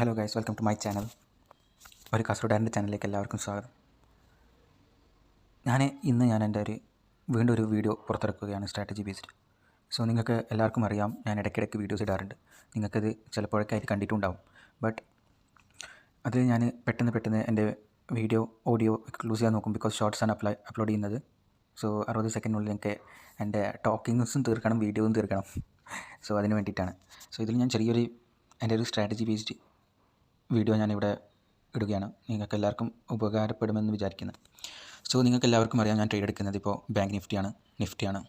Hello guys welcome to my channel ഒരു കാസർഗോഡാരന്റെ ചാനലിലേക്ക് എല്ലാവർക്കും സ്വാഗതം. ഞാൻ ഇന്ന് ഞാൻ എന്റെ ഒരു വീണ്ടും ഒരു വീഡിയോ പുറത്തിറക്കുകയാണ് സ്ട്രാറ്റജി ബേസ്ഡ് സോ നിങ്ങൾക്ക് എല്ലാവർക്കും അറിയാം ഞാൻ ഇടയ്ക്കിടയ്ക്ക് വീഡിയോസ് ഇടാറുണ്ട്. നിങ്ങൾക്കത് ചിലപ്പോഴൊക്കെ ആയിട്ട് കണ്ടിട്ടുണ്ടാവും. ബട്ട് അത് ഞാൻ പെട്ടെന്ന് പെട്ടെന്ന് എന്റെ വീഡിയോ ഓഡിയോ ക്ലൂസ് ചെയ്യാൻ നോക്കും ബിക്കോസ് ഷോർട്സ് ആണ് അപ്ലൈ അപ്ലോഡ് ചെയ്യുന്നത്. സോ അറുപത് സെക്കൻഡിനുള്ളിൽ എനിക്ക് എന്റെ ടോക്കിങ്സും തീർക്കണം വീഡിയോയും തീർക്കണം. സോ അതിന് വേണ്ടിയിട്ടാണ്. സോ ഇതിൽ ഞാൻ ചെറിയൊരു എന്റെ ഒരു സ്ട്രാറ്റജി ബേസ്ഡ് വീഡിയോ ഞാനിവിടെ ഇടുകയാണ്. നിങ്ങൾക്ക് എല്ലാവർക്കും ഉപകാരപ്പെടുമെന്ന് വിചാരിക്കുന്നു. സോ നിങ്ങൾക്ക് എല്ലാവർക്കും അറിയാം ഞാൻ ട്രേഡ് എടുക്കുന്നത് ഇപ്പോൾ ബാങ്ക് നിഫ്റ്റിയാണ്. നിഫ്റ്റിയാണ്.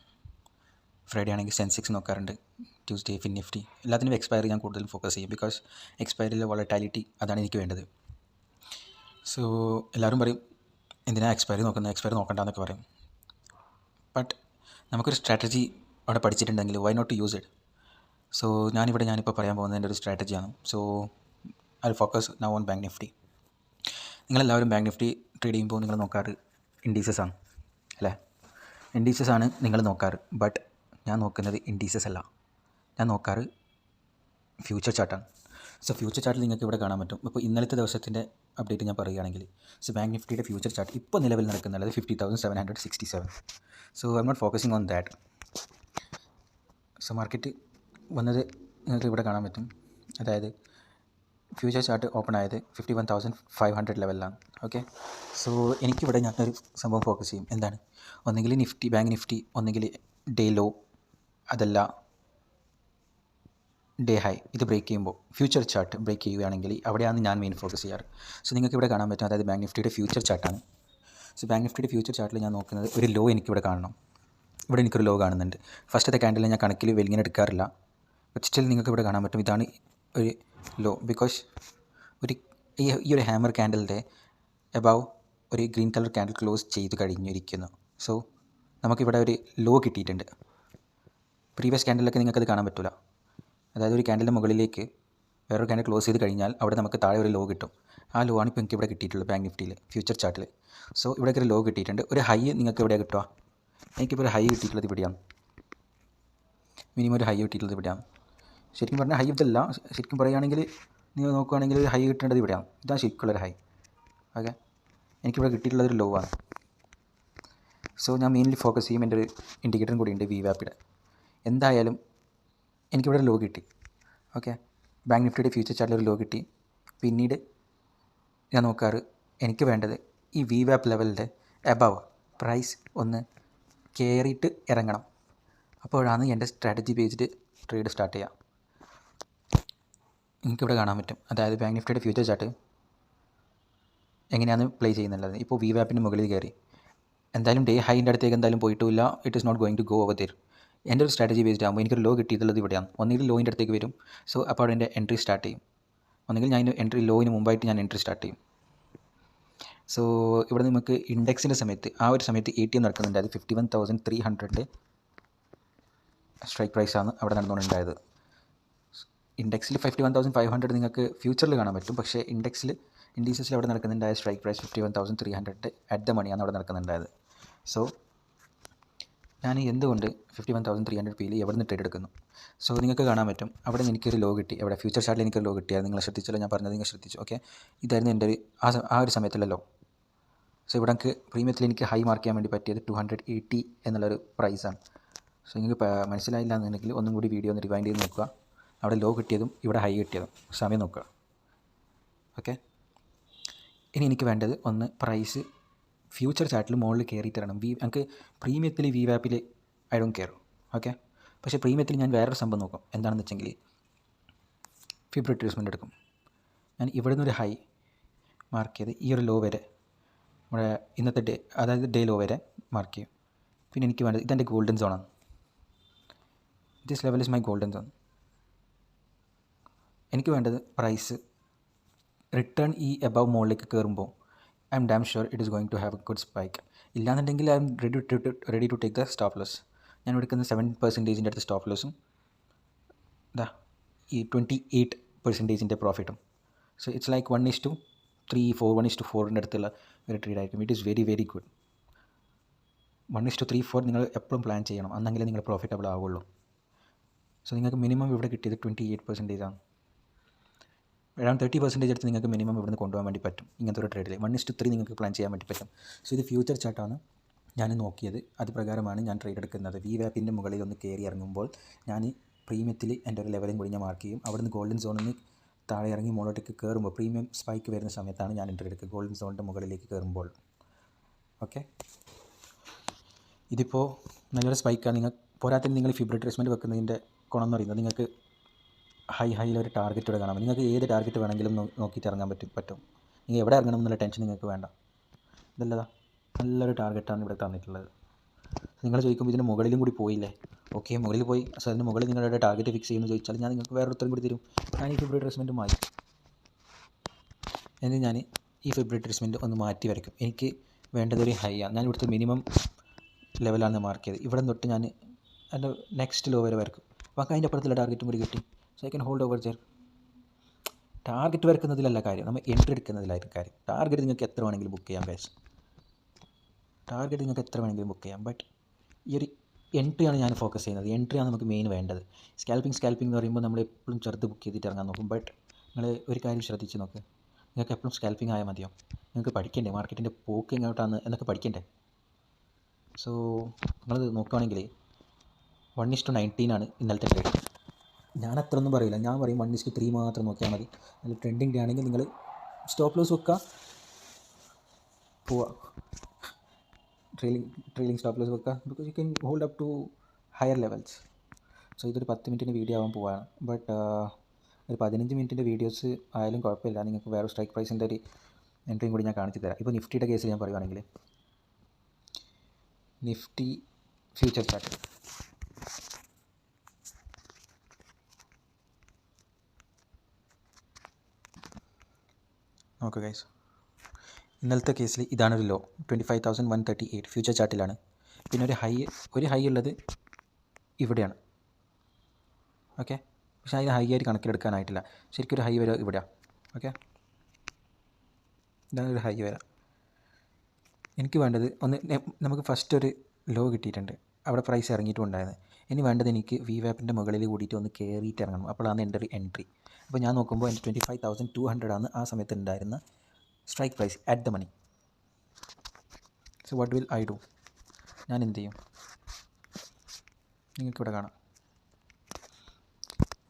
ഫ്രൈഡേ ആണെങ്കിൽ സെൻസെക്സ് നോക്കാറുണ്ട്. Tuesday Fin Nifty. എല്ലാത്തിനും എക്സ്പയറി ഞാൻ കൂടുതലും ഫോക്കസ് ചെയ്യും ബിക്കോസ് എക്സ്പയറിയിലെ വോളറ്റാലിറ്റി അതാണ് എനിക്ക് വേണ്ടത്. സോ എല്ലാവരും പറയും എന്തിനാണ് എക്സ്പയറി നോക്കുന്നത് എക്സ്പയറി നോക്കണ്ടെന്നൊക്കെ പറയും. ബട്ട് നമുക്കൊരു സ്ട്രാറ്റജി അവിടെ പഠിച്ചിട്ടുണ്ടെങ്കിൽ why not use it so ഞാനിവിടെ ഞാനിപ്പോൾ പറയാൻ പോകുന്നത് എന്റെ ഒരു സ്ട്രാറ്റജിയാണ് so I focus now on bank Nifty നിങ്ങളെല്ലാവരും ബാങ്ക് നിഫ്റ്റി ട്രേഡ് ചെയ്യുമ്പോൾ നിങ്ങൾ നോക്കാറ് ഇൻഡീസസ് ആണ് അല്ലേ? ഇൻഡീസസ് ആണ് നിങ്ങൾ നോക്കാറ് ബട്ട് ഞാൻ നോക്കുന്നത് ഇൻഡീസസ് അല്ല. ഞാൻ നോക്കാറ് ഫ്യൂച്ചർ ചാർട്ടാണ് സോ ഫ്യൂച്ചർ ചാർട്ടിൽ നിങ്ങൾക്ക് ഇവിടെ കാണാൻ പറ്റും. ഇപ്പോൾ ഇന്നലത്തെ ദിവസത്തിന്റെ അപ്ഡേറ്റ് ഞാൻ പറയുകയാണെങ്കിൽ സോ ബാങ്ക് നിഫ്റ്റിയുടെ ഫ്യൂച്ചർ ചാർട്ട് ഇപ്പോൾ നിലവിൽ നടക്കുന്നുള്ളത് fifty thousand seven hundred sixty seven so I not focusing on that so market വന്നത് നിങ്ങൾക്ക് ഇവിടെ കാണാൻ പറ്റും. അതായത് ഫ്യൂച്ചർ ചാർട്ട് ഓപ്പൺ ആയത് fifty one thousand five hundred ലെവലിലാണ് ഓക്കെ സോ എനിക്കിവിടെ ഞാനൊരു സംഭവം ഫോക്കസ് ചെയ്യും. എന്താണ്? ഒന്നെങ്കിൽ നിഫ്റ്റി ബാങ്ക് നിഫ്റ്റി ഒന്നെങ്കിൽ ഡേ ലോ അതല്ല ഡേ ഹൈ ഇത് ബ്രേക്ക് ചെയ്യുമ്പോൾ ഫ്യൂച്ചർ ചാർട്ട് ബ്രേക്ക് ചെയ്യുകയാണെങ്കിൽ അവിടെയാണ് ഞാൻ മെയിൻ ഫോക്കസ് ചെയ്യാറ്. സോ നിങ്ങൾക്ക് ഇവിടെ കാണാൻ പറ്റും. അതായത് ബാങ്ക് നിഫ്റ്റിയുടെ ഫ്യൂച്ചർ ചാർട്ടാണ് സോ ബാങ്ക് നിഫ്റ്റിയുടെ ഫ്യൂച്ചർ ചാർട്ടിൽ ഞാൻ നോക്കുന്നത് ഒരു ലോ എനിക്കിവിടെ കാണണം. ഇവിടെ എനിക്കൊരു ലോ കാണുന്നുണ്ട്. ഫസ്റ്റത്തെ ക്യാൻഡിൽ ഞാൻ കണക്കിൽ വെലിങ്ങനെ എടുക്കാറില്ല. ബട്ട് സ്റ്റിൽ നിങ്ങൾക്ക് ഇവിടെ കാണാൻ പറ്റും. ഇതാണ് ഒരു ലോ ബിക്കോസ് ഒരു ഈ ഒരു ഹാമർ ക്യാൻഡലിന്റെ എബവ് ഒരു ഗ്രീൻ കളർ ക്യാൻഡിൽ ക്ലോസ് ചെയ്ത് കഴിഞ്ഞിരിക്കുന്നു. സോ നമുക്കിവിടെ ഒരു ലോ കിട്ടിയിട്ടുണ്ട്. പ്രീവിയസ് ക്യാൻഡിലൊക്കെ നിങ്ങൾക്കത് കാണാൻ പറ്റില്ല അതായത് ഒരു ക്യാൻഡിലിന്റെ മുകളിലേക്ക് വേറൊരു ക്യാൻഡിൽ ക്ലോസ് ചെയ്ത് കഴിഞ്ഞാൽ അവിടെ നമുക്ക് താഴെ ഒരു ലോ കിട്ടും. ആ ലോ ആണ് ഇപ്പോൾ എനിക്ക് ഇവിടെ കിട്ടിയിട്ടുള്ളത് ബാങ്ക് നിഫ്റ്റിയിൽ ഫ്യൂച്ചർ ചാർട്ടിൽ സോ ഇവിടെ ഒരു ലോ കിട്ടിയിട്ടുണ്ട്. ഒരു ഹൈ നിങ്ങൾക്ക് എവിടെ കിട്ടുക എനിക്കിപ്പോൾ ഒരു ഹൈ കിട്ടിയിട്ടുള്ളത് ഇവിടെയാണ്. മിനിമം ഒരു ഹൈ കിട്ടിയിട്ടുള്ളത് ഇവിടെയാണ്. ശരിക്കും പറഞ്ഞാൽ ഹൈ ഇതല്ല. ശരിക്കും പറയുകയാണെങ്കിൽ നിങ്ങൾ നോക്കുകയാണെങ്കിൽ ഹൈ കിട്ടേണ്ടത് ഇവിടെയാണ്. ഇതാണ് ശരിക്കുള്ളൊരു ഹൈ ഓക്കെ എനിക്കിവിടെ കിട്ടിയിട്ടുള്ളത് ഒരു ലോ ആണ്. സോ ഞാൻ മെയിൻലി ഫോക്കസ് ചെയ്യും എന്റെ ഒരു ഇൻഡിക്കേറ്ററും കൂടി ഉണ്ട് വി വാപ്പിയുടെ എന്തായാലും എനിക്കിവിടെ ലോ കിട്ടി. ഓക്കെ ബാങ്ക് നിഫ്റ്റിയുടെ ഫ്യൂച്ചർ ചാർട്ടിൽ ഒരു ലോ കിട്ടി. പിന്നീട് ഞാൻ നോക്കാറ് എനിക്ക് വേണ്ടത് ഈ വി വാപ്പ് ലെവലിന്റെ എബവ് പ്രൈസ് ഒന്ന് കയറിയിട്ട് ഇറങ്ങണം. അപ്പോഴാണ് എന്റെ സ്ട്രാറ്റജി ബേസ്ഡ് ട്രേഡ് സ്റ്റാർട്ട് ചെയ്യുക. എനിക്കിവിടെ കാണാൻ പറ്റും. അതായത് ബാങ്ക് നിഫ്റ്റിയുടെ ഫ്യൂച്ചർ ചാർട്ട് എങ്ങനെയാണ് പ്ലേ ചെയ്യുന്നുള്ളത്. ഇപ്പോൾ വി വാപ്പിന് മുകളിൽ കയറി. എന്തായാലും ഡേ ഹൈന്റെ അടുത്തേക്ക് എന്തായാലും പോയിട്ടില്ല. It is not going to go over തരും എന്റെ ഒരു സ്ട്രാറ്റജി ബേസ്ഡ് ആകുമ്പോൾ എനിക്കൊരു ലോ കിട്ടിയിട്ടുള്ളത് ഇവിടെയാണ്. ഒന്നുകിൽ ലോയിന്റെ അടുത്തേക്ക് വരും. സോ അപ്പോൾ അവിടെ എന്റെ എൻട്രി സ്റ്റാർട്ട് ചെയ്യും. ഒന്നുകിൽ ഞാൻ എൻട്രി ലോയിന് മുമ്പായിട്ട് ഞാൻ എൻട്രി സ്റ്റാർട്ട് ചെയ്യും. സോ ഇവിടെ നമുക്ക് ഇൻഡെക്സിന്റെ സമയത്ത് ആ ഒരു സമയത്ത് എ ടി എം നടക്കുന്നുണ്ട്. അത് fifty one thousand three hundred strike പ്രൈസാണ് അവിടെ നടന്നുകൊണ്ടുണ്ടായത് ഇൻഡെക്സിൽ fifty one thousand five hundred നിങ്ങൾക്ക് ഫ്യൂച്ചറിൽ കാണാൻ പറ്റും. പക്ഷേ ഇൻഡെക്സിൽ ഇൻഡീസസിൽ അവിടെ നടക്കുന്നുണ്ടായ strike price fifty one thousand three hundred at the money അവിടെ നടക്കുന്നുണ്ടായത്. സോ ഞാൻ എന്തുകൊണ്ട് fifty one thousand three hundred പിയിൽ എവിടെ നിന്ന് ട്രേഡ് എടുക്കുന്നു? സോ നിങ്ങൾക്ക് കാണാൻ പറ്റും. അവിടെ എനിക്കൊരു ലോ കിട്ടി. അവിടെ ഫ്യൂച്ചർ ചാർട്ടിൽ എനിക്കൊരു ലോ കിട്ടിയാൽ നിങ്ങൾ ശ്രദ്ധിച്ചല്ലോ. ഞാൻ പറഞ്ഞത് നിങ്ങൾ ശ്രദ്ധിച്ചു. ഓക്കെ ഇതായിരുന്നു എന്റെ ഒരു ആ ആ ഒരു സമയത്തുള്ള ലോ സോ ഇവിടെ എനിക്ക് പ്രീമിയത്തിൽ എനിക്ക് ഹൈ മാർക്ക് ചെയ്യാൻ വേണ്ടി പറ്റിയത് ടു ഹൺഡ്രഡ് എയ്റ്റി എന്നുള്ളൊരു പ്രൈസാണ് സോ നിങ്ങൾക്ക് മനസ്സിലായില്ല എന്നുണ്ടെങ്കിൽ ഒന്നും കൂടി വീഡിയോ ഒന്ന് റിവൈൻഡ് ചെയ്ത് നോക്കുക. അവിടെ ലോ കിട്ടിയതും ഇവിടെ ഹൈ കിട്ടിയതും. സമയം നോക്കുക. ഓക്കെ? ഇനി എനിക്ക് വേണ്ടത് ഒന്ന് പ്രൈസ് ഫ്യൂച്ചർ ചാർട്ടിൽ മുകളിൽ കയറിയിട്ട് തരണം വി എനിക്ക് പ്രീമിയത്തിൽ വി വാപ്പിൽ ഐ ഡോണ്ട് കെയർ ഓക്കെ? പക്ഷേ പ്രീമിയത്തിൽ ഞാൻ വേറൊരു സംഭവം നോക്കും. എന്താണെന്ന് വെച്ചെങ്കിൽ ഫിബ്രവരി ട്രീറ്റ്മെന്റ് എടുക്കും. ഞാൻ ഇവിടെ നിന്നൊരു ഹൈ മാർക്ക് ചെയ്ത് ഈ ഒരു ലോ വരെ നമ്മുടെ ഇന്നത്തെ ഡേ അതായത് ഡേ ലോ വരെ മാർക്ക് ചെയ്യും. പിന്നെ എനിക്ക് വേണ്ടത് ഇതെന്റെ golden സോണാണ് this level is my golden zone എനിക്ക് വേണ്ടത് പ്രൈസ് റിട്ടേൺ ഈ എബവ് മോളിലേക്ക് കയറുമ്പോൾ I'm damn sure it is going to have a good spike ഇല്ലാന്നുണ്ടെങ്കിൽ I'm ready to ready to take the stop loss ഞാൻ എടുക്കുന്ന സെവൻ പെർസെന്റേജിന്റെ അടുത്ത് സ്റ്റോപ്പ് ലോസും ദാ ഈ ട്വന്റി എയ്റ്റ് പെർസെന്റേജിന്റെ പ്രോഫിറ്റും so it's like one is to three four one is to ഫോറിന്റെ അടുത്തുള്ള ഒരു ട്രേഡ് ആയിരിക്കും. It is very very good one is to three four നിങ്ങൾ എപ്പോഴും പ്ലാൻ ചെയ്യണം. അന്നെങ്കിലേ നിങ്ങൾ പ്രോഫിറ്റബിൾ ആവുള്ളൂ. സോ നിങ്ങൾക്ക് മിനിമം ഇവിടെ കിട്ടിയത് ട്വന്റി എയ്റ്റ് പെർസെന്റേജ് ആണ്. അറൗണ്ട് തേർട്ടി പെർസെന്റേജ് എടുത്ത് നിങ്ങൾക്ക് മിനിമം ഇവിടുന്ന് കൊണ്ടുപോകാൻ വേണ്ടി പറ്റും. ഇങ്ങനത്തെ ഒരു ട്രേഡിൽ വൺ ഇസ്റ്റ് ത്രീ നിങ്ങൾക്ക് പ്ലാൻ ചെയ്യാൻ വേണ്ടി പറ്റും. സോ ഇത് ഫ്യൂച്ചർ ചാർട്ടാണ് ഞാൻ നോക്കിയത്. അത് പ്രകാരമാണ് ഞാൻ ട്രേഡ് എടുക്കുന്നത്. വി വാപ്പിന്റെ മുകളിൽ ഒന്ന് കയറി ഇറങ്ങുമ്പോൾ ഞാൻ പ്രീമിയത്തിൽ എന്റെ ഒരു ലെവലും കൂടി ഞാൻ മാർക്ക് ചെയ്യും. അവിടുന്ന് ഗോൾഡൻ സോണിൽ താഴെ ഇറങ്ങി മുകളിലേക്ക് കയറുമ്പോൾ പ്രീമിയം സ്പൈക്ക് വരുന്ന സമയത്താണ് ഞാൻ എന്റെ എടുക്കുക. ഗോൾഡൻ സോണിന്റെ മുകളിലേക്ക് കയറുമ്പോൾ ഓക്കെ ഇതിപ്പോൾ നല്ലൊരു സ്പൈക്കാണ് നിങ്ങൾ പോരാത്തതിന് നിങ്ങൾ ഫിബ്രി ട്രീറ്റ്മെന്റ് വെക്കുന്നതിന്റെ ഗുണം എന്ന് പറയുന്നത് നിങ്ങൾക്ക് ഹൈ ഹൈയിൽ ഒരു ടാർഗറ്റ് ഇവിടെ കാണാം നിങ്ങൾക്ക് ഏത് ടാർഗറ്റ് വേണമെങ്കിലും നോക്കിയിട്ട് ഇറങ്ങാൻ പറ്റും പറ്റും. നിങ്ങൾ എവിടെ ഇറങ്ങണം എന്നുള്ള ടെൻഷൻ നിങ്ങൾക്ക് വേണ്ട. ഇതല്ലതാ നല്ലൊരു ടാർഗറ്റാണ് ഇവിടെ തന്നിട്ടുള്ളത്. നിങ്ങൾ ചോദിക്കുമ്പോൾ ഇതിന് മുകളിലും കൂടി പോയില്ലേ? ഓക്കെ മുകളിൽ പോയി. സോ അതിന് മുകളിൽ നിങ്ങളുടെ ടാർഗറ്റ് ഫിക്സ് ചെയ്യുമെന്ന് ചോദിച്ചാൽ ഞാൻ നിങ്ങൾക്ക് വേറെ ഉത്തരം കൂടി തരും. ഞാൻ ഈ ഫെബ്രുവരി ട്രീറ്റ്മെന്റ് മാറ്റി. എന്നിട്ട് ഞാൻ ഈ ഫെബ്രുവരി ട്രീറ്റ്മെന്റ് ഒന്ന് മാറ്റി വരയ്ക്കും. എനിക്ക് വേണ്ടത് ഒരു ഹൈ ആണ്. ഞാൻ ഇവിടുത്തെ മിനിമം ലെവലാണ് മാർക്ക് ചെയ്തത്. ഇവിടെ തൊട്ട് ഞാൻ എന്റെ നെക്സ്റ്റ് ലോ വരെ വരക്കും അപ്പോൾ അതിന്റെ അപ്പുറത്തുള്ള ടാർഗറ്റും കൂടി കിട്ടി. So I can hold over ജെർ target വരക്കുന്നതിലല്ല കാര്യം. നമ്മൾ എൻട്രി എടുക്കുന്നതിലായിരിക്കും കാര്യം. ടാർഗറ്റ് നിങ്ങൾക്ക് എത്ര വേണമെങ്കിലും ബുക്ക് ചെയ്യാം ഗൈസ് ടാർഗറ്റ് നിങ്ങൾക്ക് എത്ര വേണമെങ്കിലും ബുക്ക് ചെയ്യാം. ബട്ട് ഈ ഒരു എൻട്രിയാണ് ഞാൻ ഫോക്കസ് ചെയ്യുന്നത്. എൻട്രിയാണ് നമുക്ക് മെയിൻ വേണ്ടത്. സ്കാൽപ്പിംഗ് സ്കാൽപ്പിംഗ് എന്ന് പറയുമ്പോൾ നമ്മൾ എപ്പോഴും ചെറുത് ബുക്ക് ചെയ്തിട്ട് ഇറങ്ങാൻ നോക്കും. ബട്ട് നിങ്ങൾ ഒരു കാര്യം ശ്രദ്ധിച്ച് നോക്ക്. നിങ്ങൾക്ക് എപ്പോഴും സ്കാൽപ്പിംഗ് ആയാൽ മതിയോ? നിങ്ങൾക്ക് പഠിക്കണ്ടേ? മാർക്കറ്റിന്റെ പോക്ക് എങ്ങോട്ടാണ് എന്നൊക്കെ പഠിക്കണ്ടേ? സോ നിങ്ങളത് നോക്കുകയാണെങ്കിൽ വൺ ഇസ് ടു നയന്റീനാണ് ഇന്നലത്തെ ട്രേഡ് ഞാൻ അത്ര ഒന്നും പറയില്ല. ഞാൻ പറയും വൺ ഇസ് ടു ത്രീ മാത്രം നോക്കിയാൽ മതി. അതിൽ ട്രെൻഡിങ് ആണെങ്കിൽ നിങ്ങൾ സ്റ്റോപ്പ് ലോസ് വെക്കുക പോവുക ട്രെയിലിംഗ് ട്രെയിലിംഗ് സ്റ്റോപ്പ് ലോസ് വെക്കുക because you can hold up to higher levels so ഇതൊരു പത്ത് മിനിറ്റിന്റെ വീഡിയോ ആവാൻ പോവാണ് ബട്ട് ഒരു പതിനഞ്ച് മിനിറ്റിന്റെ വീഡിയോസ് ആയാലും കുഴപ്പമില്ല. നിങ്ങൾക്ക് വേറെ സ്ട്രൈക്ക് പ്രൈസിന്റെ ഒരു എൻട്രിയും കൂടി ഞാൻ കാണിച്ചു തരാം. ഇപ്പോൾ നിഫ്റ്റിയുടെ കേസിൽ ഞാൻ പറയുവാണെങ്കിൽ നിഫ്റ്റി ഫ്യൂച്ചർ ചാർട്ട് നോക്കുക ഗൈസ് ഇന്നലത്തെ കേസിൽ ഇതാണ് ഒരു low twenty five thousand one thirty eight future ചാർട്ടിലാണ് പിന്നെ ഒരു ഹൈ ഒരു ഹൈ ഉള്ളത് ഇവിടെയാണ്. ഓക്കെ പക്ഷേ അതിന് ഹൈ ആയിട്ട് കണക്കിലെടുക്കാനായിട്ടില്ല. ശരിക്കും ഒരു ഹൈ വരെ ഇവിടെയാണ് ഓക്കെ ഇതാണ് ഒരു ഹൈ വരാം. എനിക്ക് വേണ്ടത് ഒന്ന് നമുക്ക് ഫസ്റ്റ് ഒരു ലോ കിട്ടിയിട്ടുണ്ട്. അവിടെ പ്രൈസ് ഇറങ്ങിയിട്ടുണ്ടായിരുന്നു. ഇനി വേണ്ടത് എനിക്ക് വി വാപ്പിന്റെ മുകളിൽ കൂടിയിട്ട് ഒന്ന് കയറിയിട്ട് ഇറങ്ങണം. അപ്പോഴാണ് എന്റെ ഒരു എൻട്രി അപ്പോൾ ഞാൻ നോക്കുമ്പോൾ എന്റെ twenty five thousand two hundred ആണ് ആ സമയത്ത് ഉണ്ടായിരുന്ന strike price at the money so what will I do ഞാൻ എന്ത് ചെയ്യും? നിങ്ങൾക്കിവിടെ കാണാം.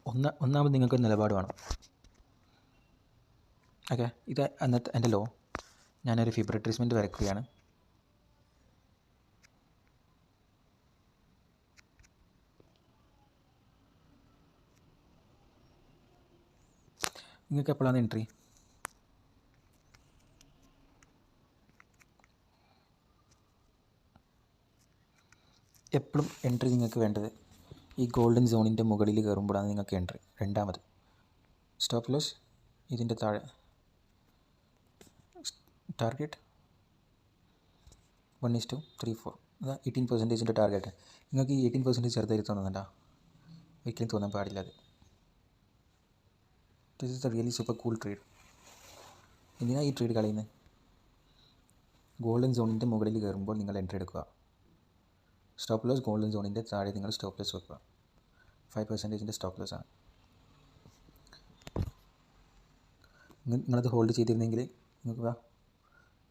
ഒന്ന് ഒന്നാമത് നിങ്ങൾക്കൊരു നിലപാട് വേണം. ഓക്കെ ഇത് അന്നത്തെ എന്റെ ലോ ഞാനൊരു ഫിബ്ര ട്രീറ്റ്മെന്റ് നിങ്ങൾക്ക് എപ്പോഴാണ് എൻട്രി എപ്പോഴും എൻട്രി നിങ്ങൾക്ക് വേണ്ടത് ഈ ഗോൾഡൻ സോണിന്റെ മുകളിൽ കയറുമ്പോഴാണ് നിങ്ങൾക്ക് എൻട്രി രണ്ടാമത് സ്റ്റോപ്പ് ലോസ് ഇതിന്റെ താഴെ target one is to three four അതാ എയ്റ്റീൻ പെർസെന്റേജിന്റെ ടാർഗറ്റ് നിങ്ങൾക്ക് ഈ എയ്റ്റീൻ പെർസെന്റേജ് ചെറുതായി തോന്നുന്നുണ്ടോ? ഒരിക്കലും തോന്നാൻ പാടില്ല അത്. This is a really super cool trade എന്തിനാണ് ഈ ട്രേഡ് കളയുന്നത് ഗോൾഡൻ സോണിന്റെ മുകളിൽ കയറുമ്പോൾ നിങ്ങൾ എൻട്രി എടുക്കുക. സ്റ്റോപ്പ് ലോസ് ഗോൾഡൻ സോണിന്റെ താഴെ നിങ്ങൾ സ്റ്റോപ്പ് ലോസ് വെക്കുക. ഫൈവ് പെർസെന്റേജിന്റെ സ്റ്റോപ്പ് ലോസ് ആണ്. നിങ്ങ- നിങ്ങളത് ഹോൾഡ് ചെയ്തിരുന്നെങ്കിൽ നിങ്ങൾക്ക്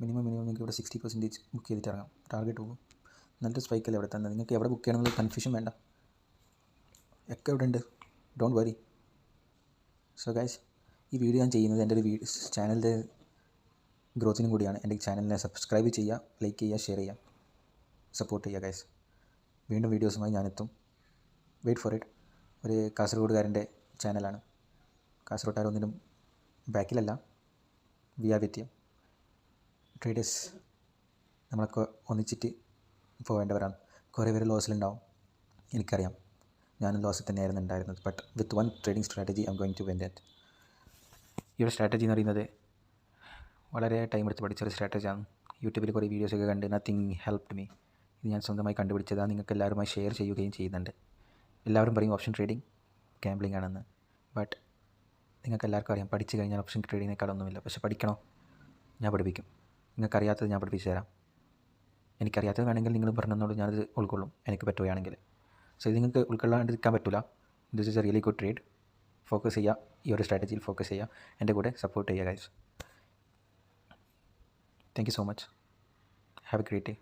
മിനിമം മിനിമം നിങ്ങൾക്ക് ഇവിടെ സിക്സ്റ്റി പെർസെന്റേജ് ബുക്ക് ചെയ്തിട്ട് ഇറങ്ങാം. ടാർഗറ്റ് പോകും നല്ലൊരു സ്പൈക്കല്ലേ ഇവിടെ തന്നെ? നിങ്ങൾക്ക് എവിടെ ബുക്ക് ചെയ്യണമെന്നുള്ള കൺഫ്യൂഷൻ വേണ്ട. ഒക്കെ ഇവിടെ ഉണ്ട്. ഡോണ്ട് വറി സോ ഗൈസ് ഈ വീഡിയോ ഞാൻ ചെയ്യുന്നത് എന്റെ ഒരു വീ ചാനലിന്റെ ഗ്രോത്തിനും കൂടിയാണ്. എന്റെ ചാനലിനെ സബ്സ്ക്രൈബ് ചെയ്യുക ലൈക്ക് ചെയ്യുക ഷെയർ ചെയ്യുക സപ്പോർട്ട് ചെയ്യുക ഗൈസ് വീണ്ടും വീഡിയോസുമായി ഞാനെത്തും. വെയിറ്റ് ഫോർ ഇറ്റ് ഒരു കാസർഗോഡുകാരന്റെ ചാനലാണ് കാസർഗോഡുകാരൊന്നിനും ബാക്കിലല്ല. വി ആർ വിത്ത് ട്രേഡേഴ്സ് നമ്മളൊക്കെ ഒന്നിച്ചിട്ട് പോവേണ്ടവരാണ്. കുറേ പേര് ലോസിലുണ്ടാവും എനിക്കറിയാം. ഞാനും ലോസിൽ തന്നെയായിരുന്നു ഉണ്ടായിരുന്നത്. But with one trading strategy I'm going to when that ഈ ഒരു സ്ട്രാറ്റജി എന്ന് പറയുന്നത് വളരെ ടൈം എടുത്ത് പഠിച്ചൊരു സ്ട്രാറ്റജിയാണ് യൂട്യൂബിൽ കുറേ വീഡിയോസൊക്കെ കണ്ട് നത്തിങ് ഹെൽപ്ഡ് മീ ഇത് ഞാൻ സ്വന്തമായി കണ്ടുപിടിച്ചതാണ് നിങ്ങൾക്ക് എല്ലാവരുമായി ഷെയർ ചെയ്യുകയും ചെയ്യുന്നുണ്ട്. എല്ലാവരും പറയും ഓപ്ഷൻ ട്രേഡിംഗ് ഗാംബ്ലിംഗ് ആണെന്ന്. ബട്ട് നിങ്ങൾക്ക് എല്ലാവർക്കും അറിയാം പഠിച്ചു കഴിഞ്ഞാൽ ഓപ്ഷൻ ട്രേഡിങ്ങിനേക്കാളൊന്നുമില്ല പക്ഷെ പഠിക്കണോ? ഞാൻ പഠിപ്പിക്കും. നിങ്ങൾക്കറിയാത്തത് ഞാൻ പഠിപ്പിച്ചു തരാം. എനിക്കറിയാത്തത് വേണമെങ്കിൽ നിങ്ങൾ പറഞ്ഞതോട് ഞാനത് ഉൾക്കൊള്ളും. എനിക്ക് പറ്റുകയാണെങ്കിൽ. സോ ഇത് നിങ്ങൾക്ക് ഉൾക്കൊള്ളാണ്ടിരിക്കാൻ പറ്റില്ല this is a really good trade focus ചെയ്യുക. ഈ ഒരു സ്ട്രാറ്റജിയിൽ ഫോക്കസ് ചെയ്യുക. എന്റെ കൂടെ സപ്പോർട്ട് ചെയ്യുക guys thank you so much have a great day